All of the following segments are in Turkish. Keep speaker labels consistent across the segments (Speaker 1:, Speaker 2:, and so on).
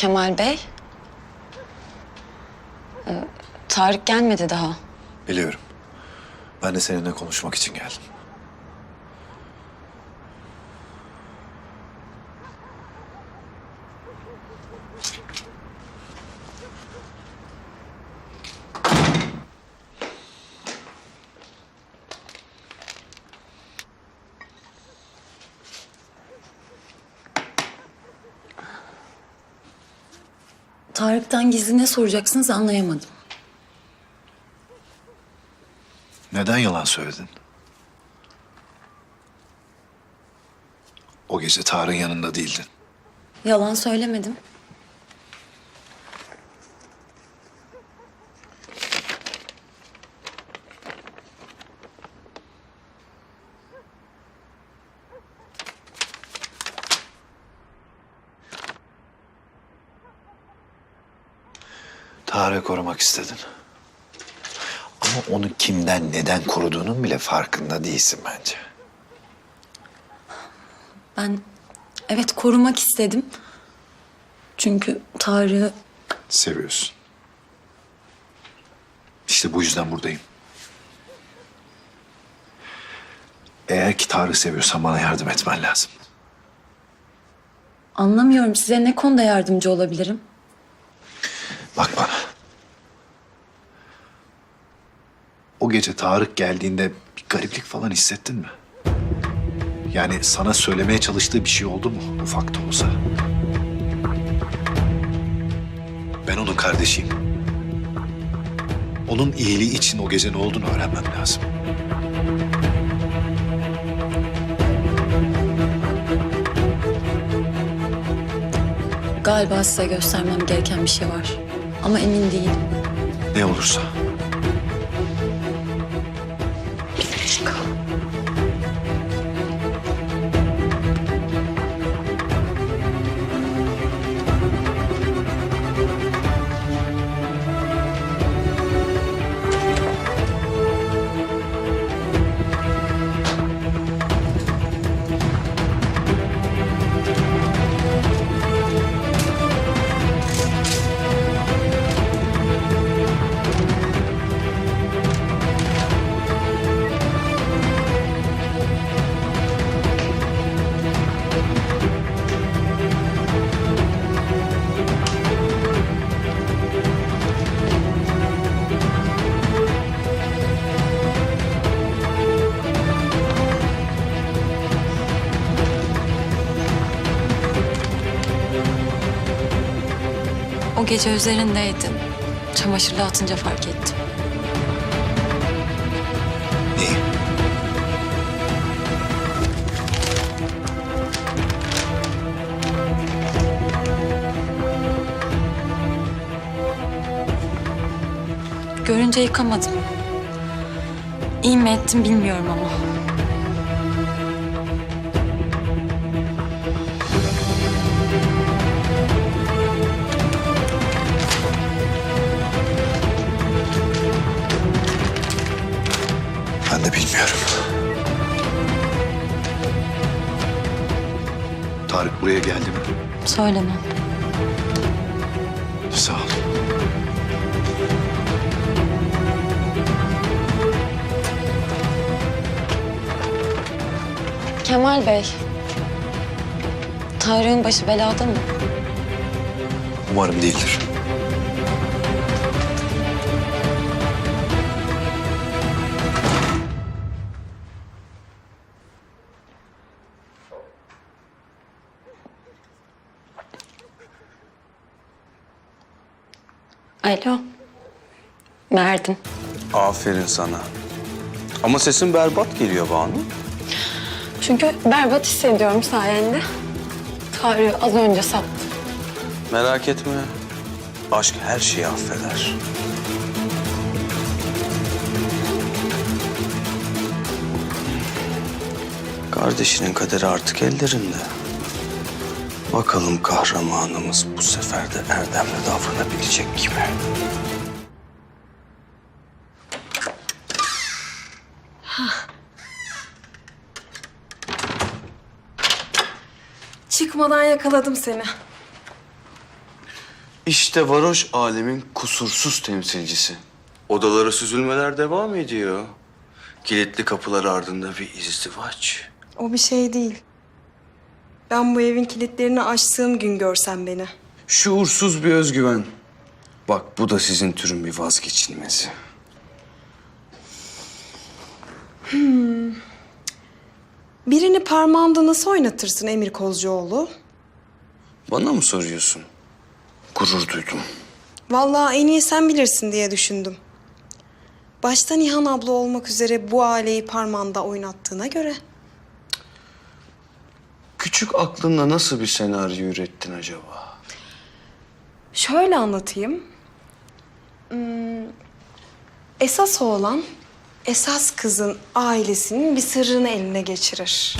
Speaker 1: Kemal Bey. Ee, Tarık gelmedi daha.
Speaker 2: Biliyorum. Ben de seninle konuşmak için geldim.
Speaker 1: Tarık'tan gizli ne soracaksınız anlayamadım.
Speaker 2: Neden yalan söyledin? O gece Tarık'ın yanında değildin.
Speaker 1: Yalan söylemedim.
Speaker 2: Tarık'ı korumak istedin. Ama onu kimden, neden koruduğunun bile farkında değilsin bence.
Speaker 1: Ben evet korumak istedim. Çünkü Tarık'ı
Speaker 2: Seviyorsun. İşte bu yüzden buradayım. Eğer ki Tarık'ı seviyorsan bana yardım etmen lazım.
Speaker 1: anlamıyorum. Size ne konuda yardımcı olabilirim?
Speaker 2: Bak bana. O gece Tarık geldiğinde bir gariplik falan hissettin mi? Yani sana söylemeye çalıştığı bir şey oldu mu ufak da olsa? Ben onun kardeşiyim. Onun iyiliği için o gece ne olduğunu öğrenmem lazım.
Speaker 1: Galiba size göstermem gereken bir şey var. Ama emin değilim.
Speaker 2: Ne olursa.
Speaker 1: Gece üzerindeydin. Çamaşırla atınca fark ettim.
Speaker 2: Neyi?
Speaker 1: Görünce yıkamadım. İyi mi ettim bilmiyorum ama. Söylemem.
Speaker 2: Sağ ol.
Speaker 1: Kemal Bey. Tarık'ın başı belada mı?
Speaker 2: Umarım değildir.
Speaker 1: Alo. Verdim.
Speaker 3: Aferin sana. Ama sesin berbat geliyor Banu.
Speaker 1: Çünkü berbat hissediyorum sayende. Tarık'ı az önce sattım.
Speaker 3: Merak etme. Aşk her şeyi affeder. Kardeşinin kaderi artık ellerinde. Bakalım kahramanımız bu sefer de erdemli davranabilecek mi?
Speaker 4: Çıkmadan yakaladım seni.
Speaker 3: İşte varoş alemin kusursuz temsilcisi. Odalara süzülmeler devam ediyor. Kilitli kapılar ardında bir izdivaç.
Speaker 4: O bir şey değil. Ben bu evin kilitlerini açtığım gün görsen beni.
Speaker 3: Şuursuz bir özgüven. Bak bu da sizin türün bir vazgeçilmezi.
Speaker 4: Birini parmağında nasıl oynatırsın Emir Kozcuoğlu?
Speaker 3: Bana mı soruyorsun? Gurur duydum.
Speaker 4: Vallahi en iyi sen bilirsin diye düşündüm. Başta Nihan abla olmak üzere bu aileyi parmağında oynattığına göre.
Speaker 3: Küçük aklınla nasıl bir senaryo ürettin acaba?
Speaker 4: Şöyle anlatayım. Hmm, esas oğlan, esas kızın ailesinin bir sırrını eline geçirir.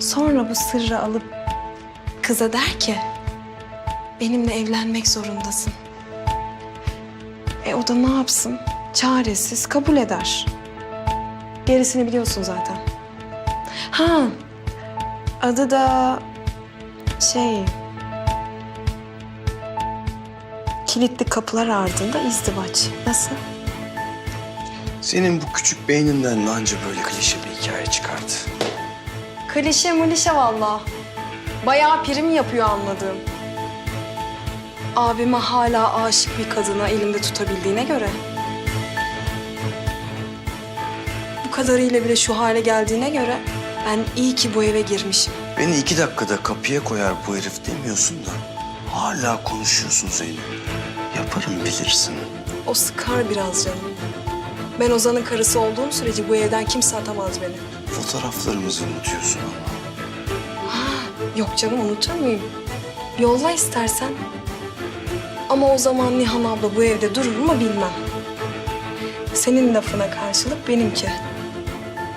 Speaker 4: Sonra bu sırrı alıp kıza der ki... ...benimle evlenmek zorundasın. E o da ne yapsın? Çaresiz kabul eder. Gerisini biliyorsun zaten. Ha, adı da şey... Kilitli kapılar ardında izdivaç. Nasıl?
Speaker 3: Senin bu küçük beyninden anca böyle klişe bir hikaye çıkardı.
Speaker 4: Klişe mulişe vallahi. Bayağı prim yapıyor anladığım. Abime hala aşık bir kadına elimde tutabildiğine göre. Bu kadarıyla bile şu hale geldiğine göre ben iyi ki bu eve girmişim.
Speaker 3: Beni iki dakikada kapıya koyar bu herif demiyorsun da hala konuşuyorsun Zeynep. Yaparım bilirsin.
Speaker 4: O sıkar biraz canım. Ben Ozan'ın karısı olduğum sürece bu evden kimse atamaz beni.
Speaker 3: Fotoğraflarımızı unutuyorsun ama.
Speaker 4: Yok canım unutur muyum? Yolla istersen. Ama o zaman Nihan abla bu evde durur mu bilmem. Senin lafına karşılık benimki.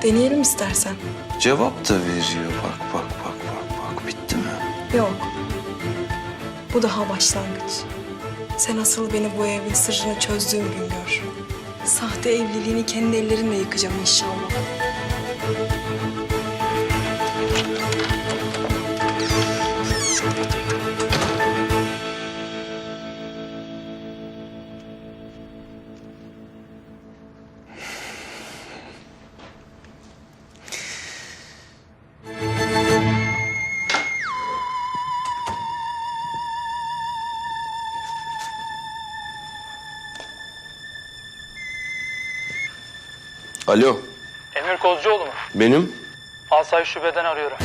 Speaker 4: Deneyelim istersen.
Speaker 3: Cevap da veriyor. Bak bak bak bak bak. Bitti mi?
Speaker 4: Yok. Bu daha başlangıç. Sen asıl beni bu evin sırrını çözdüğün gün gör. Sahte evliliğini kendi ellerimle yıkacağım inşallah.
Speaker 3: Alo.
Speaker 5: Emir Kozcuoğlu mu?
Speaker 3: Benim?
Speaker 5: Asayiş şubeden arıyorum.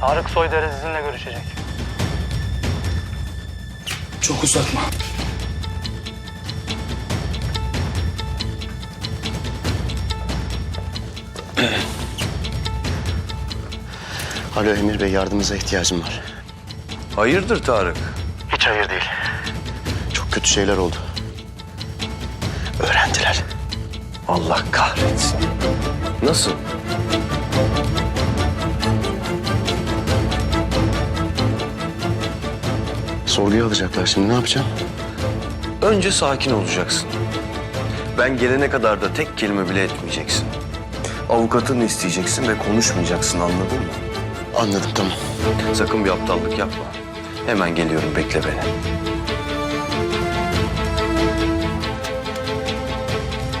Speaker 5: Tarık Soyder'e sizinle görüşecek.
Speaker 3: Çok uzatma.
Speaker 6: Alo Emir Bey yardımınıza ihtiyacım var.
Speaker 3: Hayırdır Tarık?
Speaker 6: Hiç hayır değil. Çok kötü şeyler oldu.
Speaker 3: Allah kahretsin. Nasıl?
Speaker 6: Sorguya alacaklar şimdi ne yapacağım?
Speaker 3: Önce sakin olacaksın. Ben gelene kadar da tek kelime bile etmeyeceksin. Avukatını isteyeceksin ve konuşmayacaksın anladın mı?
Speaker 6: Anladım tamam.
Speaker 3: Sakın bir aptallık yapma. Hemen geliyorum bekle beni.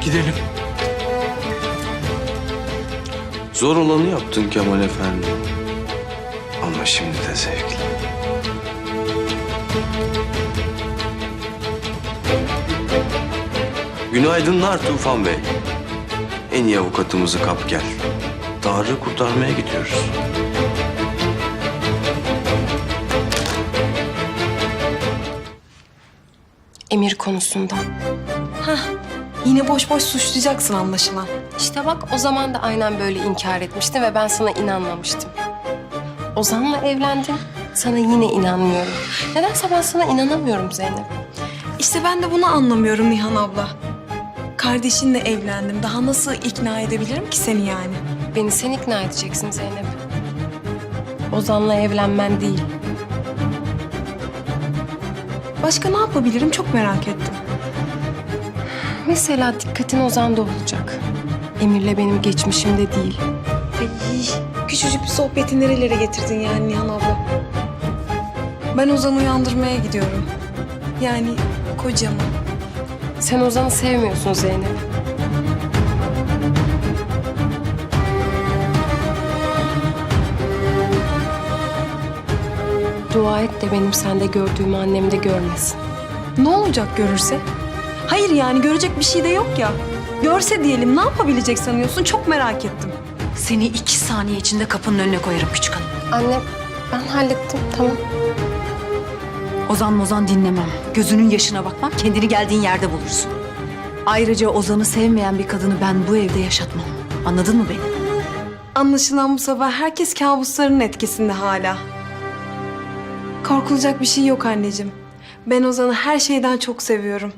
Speaker 5: Gidelim.
Speaker 3: Zor olanı yaptın Kemal Efendi. Ama şimdi de zevkli. Günaydınlar Tufan Bey. En iyi avukatımızı kap gel. Tarık'ı kurtarmaya gidiyoruz.
Speaker 7: Emir konusundan.
Speaker 4: Yine boş boş suçlayacaksın anlaşılan.
Speaker 7: İşte bak o zaman da aynen böyle inkar etmiştin ve ben sana inanmamıştım. Ozan'la evlendin. Sana yine inanmıyorum. Nedense ben sana inanamıyorum Zeynep.
Speaker 4: İşte ben de bunu anlamıyorum Nihan abla. Kardeşinle evlendim. Daha nasıl ikna edebilirim ki seni yani?
Speaker 7: Beni sen ikna edeceksin Zeynep. Ozan'la evlenmen değil.
Speaker 4: Başka ne yapabilirim çok merak ettim.
Speaker 7: Mesela dikkatin Ozan'da olacak. Emir'le benim geçmişimde değil.
Speaker 4: Ay, küçücük bir sohbeti nerelere getirdin yani Nihan abla? Ben Ozan'ı uyandırmaya gidiyorum. Yani kocamı.
Speaker 7: Sen Ozan'ı sevmiyorsun Zeynep. Dua et de benim sende gördüğümü annem de görmesin.
Speaker 4: Ne olacak görürse? Hayır yani görecek bir şey de yok ya. Görse diyelim ne yapabilecek sanıyorsun? Çok merak ettim.
Speaker 8: Seni iki saniye içinde kapının önüne koyarım küçük hanım.
Speaker 7: Anne ben hallettim tamam.
Speaker 8: Ozan mozan dinlemem. Gözünün yaşına bakmam. Kendini geldiğin yerde bulursun. Ayrıca Ozan'ı sevmeyen bir kadını ben bu evde yaşatmam. Anladın mı beni?
Speaker 4: Anlaşılan bu sabah herkes kabuslarının etkisinde hala. Korkulacak bir şey yok anneciğim. Ben Ozan'ı her şeyden çok seviyorum.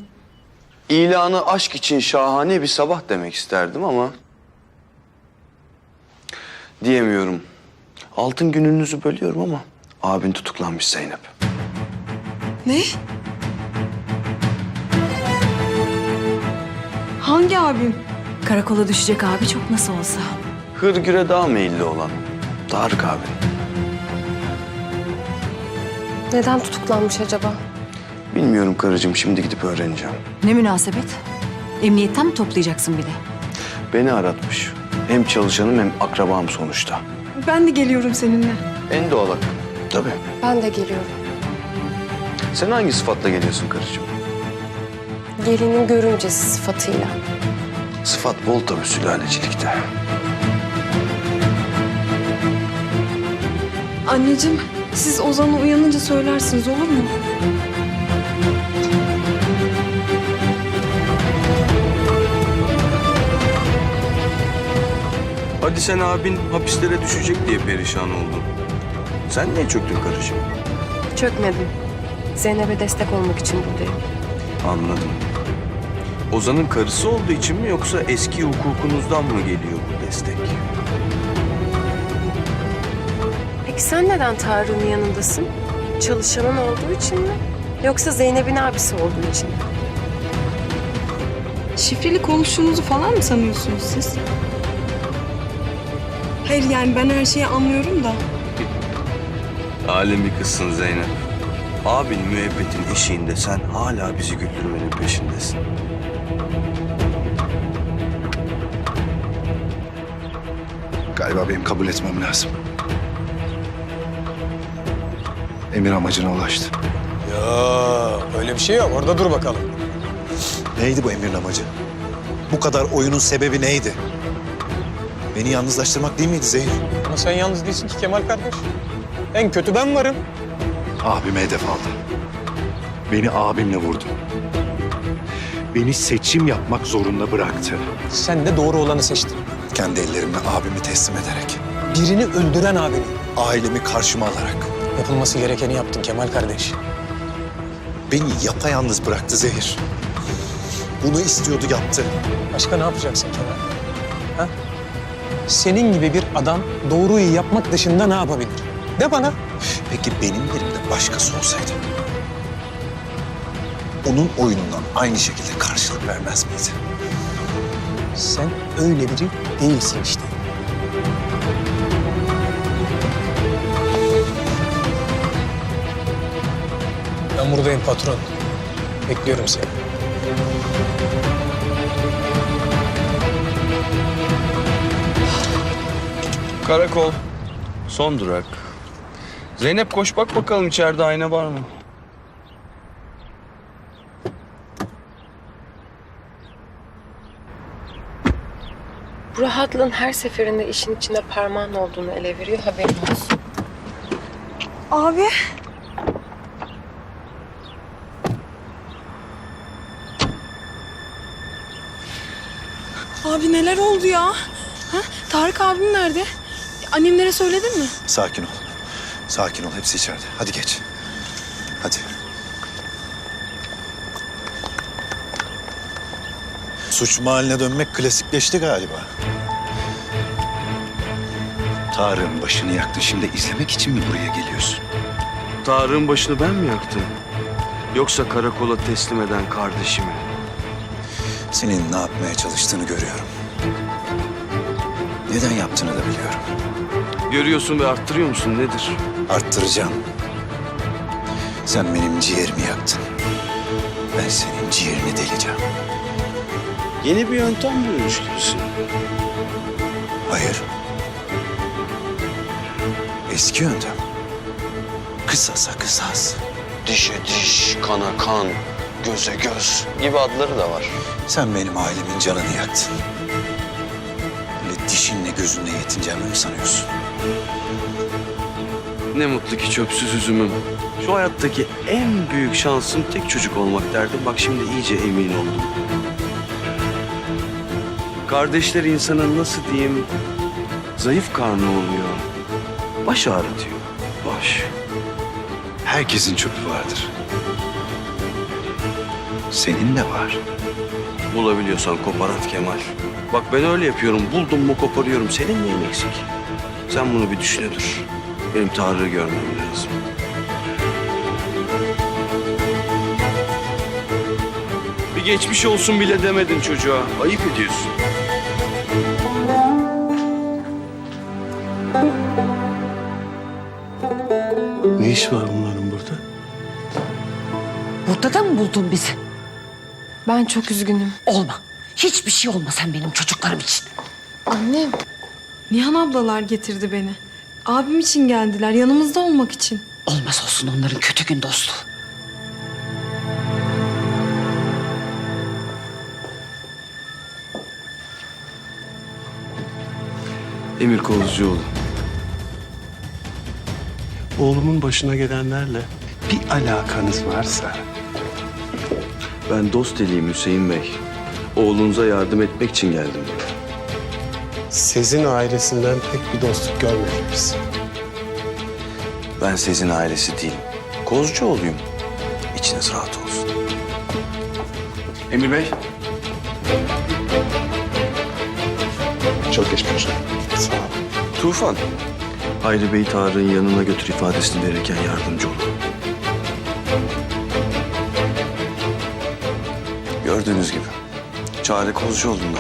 Speaker 3: İlanı aşk için şahane bir sabah demek isterdim ama... Diyemiyorum. Altın gününüzü bölüyorum ama abin tutuklanmış Zeynep.
Speaker 4: Ne? Hangi abim?
Speaker 8: Karakola düşecek abi çok nasıl olsa.
Speaker 3: Hırgüre daha meyilli olan Tarık abin.
Speaker 7: Neden tutuklanmış acaba?
Speaker 3: Bilmiyorum karıcığım şimdi gidip öğreneceğim.
Speaker 8: Ne münasebet? Emniyetten mi toplayacaksın bir de?
Speaker 3: Beni aratmış. Hem çalışanım hem akrabam sonuçta.
Speaker 4: Ben de geliyorum seninle.
Speaker 3: En doğal hakkım. Tabii.
Speaker 7: Ben de geliyorum.
Speaker 3: Sen hangi sıfatla geliyorsun karıcığım?
Speaker 7: Gelinin görümcesi sıfatıyla.
Speaker 3: Sıfat bol tabii sülalecilikte.
Speaker 4: Anneciğim, siz Ozan'ı uyanınca söylersiniz olur mu?
Speaker 3: Hadi sen abin hapislere düşecek diye perişan oldun. Sen niye çöktün karıcığım?
Speaker 7: Çökmedim. Zeynep'e destek olmak için buradayım.
Speaker 3: Anladım. Ozan'ın karısı olduğu için mi yoksa eski hukukunuzdan mı geliyor bu destek?
Speaker 7: Peki sen neden Tarık'ın yanındasın? Çalışanın olduğu için mi? Yoksa Zeynep'in abisi olduğu için mi?
Speaker 4: Şifreli konuştuğunuzu falan mı sanıyorsunuz siz? Hayır yani ben her şeyi anlıyorum da.
Speaker 3: Alem bir kızsın Zeynep. Abin müebbetin eşiğinde sen hala bizi güldürmenin peşindesin.
Speaker 2: Galiba benim kabul etmem lazım. Emir amacına ulaştı.
Speaker 9: Ya öyle bir şey yok. Orada dur bakalım.
Speaker 2: Neydi bu Emir'in amacı? Bu kadar oyunun sebebi neydi? Beni yalnızlaştırmak değil miydi Zehir?
Speaker 9: Ama sen yalnız değilsin ki Kemal kardeş. En kötü ben varım.
Speaker 2: Abime hedef aldı. Beni abimle vurdu. Beni seçim yapmak zorunda bıraktı.
Speaker 9: Sen de doğru olanı seçtin.
Speaker 2: Kendi ellerimle abimi teslim ederek.
Speaker 9: Birini öldüren abini.
Speaker 2: Ailemi karşıma alarak.
Speaker 9: Yapılması gerekeni yaptın Kemal kardeş.
Speaker 2: Beni yapayalnız bıraktı Zehir. Bunu istiyordu yaptı.
Speaker 9: Başka ne yapacaksın Kemal? Senin gibi bir adam doğruyu yapmak dışında ne yapabilir? De bana.
Speaker 2: Peki benim yerimde başkası olsaydı? Onun oyunundan aynı şekilde karşılık vermez miydi?
Speaker 9: Sen öyle biri değilsin işte. Ben buradayım patron. Bekliyorum seni.
Speaker 3: Karakol. Son durak. Zeynep koş bak bakalım içeride ayna var mı?
Speaker 7: Bu rahatlığın her seferinde işin içinde parmağın olduğunu ele veriyor haberin olsun.
Speaker 4: Abi. Abi neler oldu ya? Ha? Tarık abim nerede? Annemlere söyledin mi?
Speaker 2: Sakin ol. Sakin ol. Hepsi içeride. Hadi geç. Hadi. Suç mahalline dönmek klasikleşti galiba. Tarık'ın başını yaktın. Şimdi izlemek için mi buraya geliyorsun?
Speaker 3: Tarık'ın başını ben mi yaktım? Yoksa karakola teslim eden kardeşimi?
Speaker 2: Senin ne yapmaya çalıştığını görüyorum. Neden yaptığını da biliyorum.
Speaker 3: Görüyorsun ve arttırıyor musun nedir?
Speaker 2: Arttıracağım. Sen benim ciğerimi yaktın. Ben senin ciğerini deleceğim.
Speaker 3: Yeni bir yöntem bulmuş gibisin.
Speaker 2: Hayır. Eski yöntem. Kısasa kısas.
Speaker 3: Dişe diş, kana kan, göze göz gibi adları da var.
Speaker 2: Sen benim ailemin canını yaktın. Böyle dişinle gözünle yetineceğimi mi sanıyorsun?
Speaker 3: Ne mutlu ki çöpsüz üzümüm. Şu hayattaki en büyük şansım tek çocuk olmak derdim. Bak şimdi iyice emin oldum. Kardeşler insanın nasıl diyeyim zayıf karnı oluyor. Baş ağrıtıyor. Baş.
Speaker 2: Herkesin çöpü vardır. Senin de var.
Speaker 3: Bulabiliyorsan kopar Kemal. Bak ben öyle yapıyorum. Buldum mu koparıyorum. Senin neyin eksik? Sen bunu bir düşüne dur. Benim Tarık'ı görmem lazım. Bir geçmiş olsun bile demedin çocuğa. Ayıp ediyorsun.
Speaker 6: Ne iş var bunların burada?
Speaker 8: Burada da mı buldun bizi?
Speaker 7: Ben çok üzgünüm.
Speaker 8: Olma. Hiçbir şey olma sen benim çocuklarım için.
Speaker 4: Annem. Nihan ablalar getirdi beni. Abim için geldiler, yanımızda olmak için.
Speaker 8: Olmaz olsun onların kötü gün dostu.
Speaker 3: Emir Kozcuoğlu.
Speaker 6: Oğlumun başına gelenlerle bir alakanız varsa
Speaker 3: Ben dost eliyim Hüseyin Bey. Oğlunuza yardım etmek için geldim.
Speaker 6: Sizin ailesinden pek bir dostluk görmedik biz.
Speaker 3: Ben sizin ailesi değilim. Kozcuoğlu'yum. İçiniz rahat olsun. Emir Bey.
Speaker 6: Çok geçmiş olsun. Sağ ol.
Speaker 3: Tufan. Hayri Bey Tarık'ın yanına götür ifadesini verirken yardımcı olun. Gördüğünüz gibi. Çare Kozcuoğlu'nda.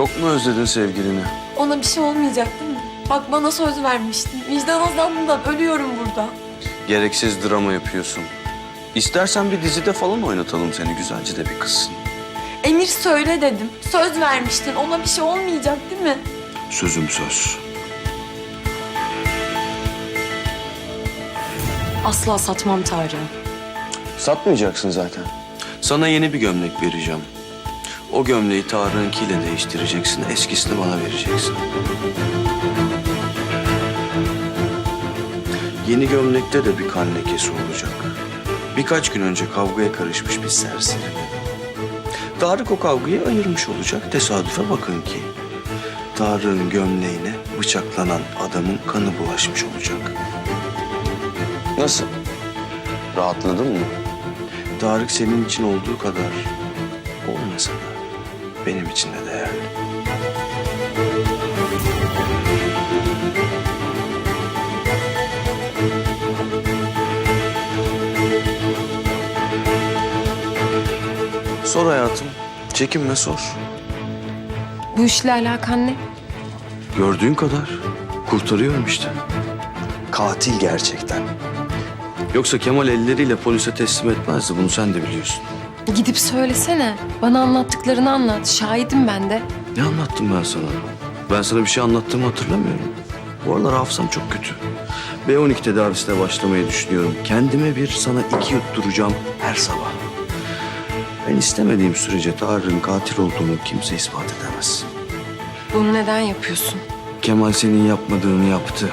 Speaker 3: Çok mu özledin sevgilini?
Speaker 4: Ona bir şey olmayacak değil mi? Bak bana söz vermiştin. Vicdan azabından ölüyorum burada.
Speaker 3: Gereksiz drama yapıyorsun. İstersen bir dizide falan oynatalım seni. Güzelce de bir kızsın.
Speaker 4: Emir söyle dedim. Söz vermiştin. Ona bir şey olmayacak değil mi?
Speaker 3: Sözüm söz.
Speaker 7: Asla satmam Tarık'ı.
Speaker 3: Satmayacaksın zaten. Sana yeni bir gömlek vereceğim. O gömleği Tarık'ınkiyle değiştireceksin. Eskisini bana vereceksin. Yeni gömlekte de bir kan lekesi olacak. Birkaç gün önce kavgaya karışmış bir serseri. Tarık o kavgayı ayırmış olacak. Tesadüfe bakın ki. Tarık'ın gömleğine bıçaklanan adamın kanı bulaşmış olacak. Nasıl? Rahatladın mı? Tarık senin için olduğu kadar olmasa da benim için de değerli. Sor hayatım. Çekinme sor.
Speaker 7: Bu işle alakan ne?
Speaker 3: Gördüğün kadar. Kurtarıyorum işte. Katil gerçekten. Yoksa Kemal elleriyle polise teslim etmezdi. Bunu sen de biliyorsun.
Speaker 7: Gidip söylesene. Bana anlattıklarını anlat. Şahidim ben de.
Speaker 3: Ne anlattım ben sana? Ben sana bir şey anlattığımı hatırlamıyorum. Bu aralar hafızam çok kötü. B12 tedavisine başlamayı düşünüyorum. Kendime bir sana iki yutturacağım her sabah. Ben istemediğim sürece Tarık'ın katil olduğunu kimse ispat edemez.
Speaker 7: Bunu neden yapıyorsun?
Speaker 3: Kemal senin yapmadığını yaptı.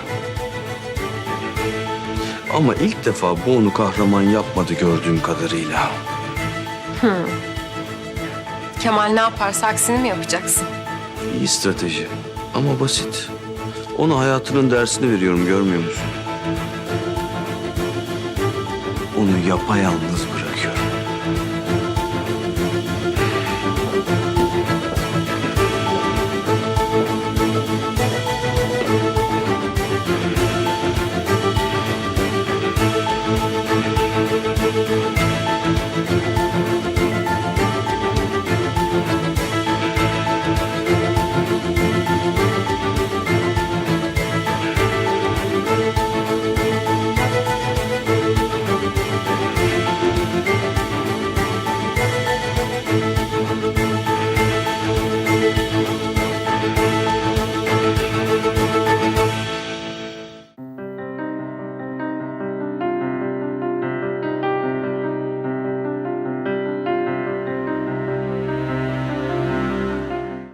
Speaker 3: Ama ilk defa bu onu kahraman yapmadı gördüğüm kadarıyla.
Speaker 7: Kemal ne yaparsa aksini mi yapacaksın?
Speaker 3: İyi strateji ama basit. Ona hayatının dersini veriyorum görmüyor musun? Onu yapayalnız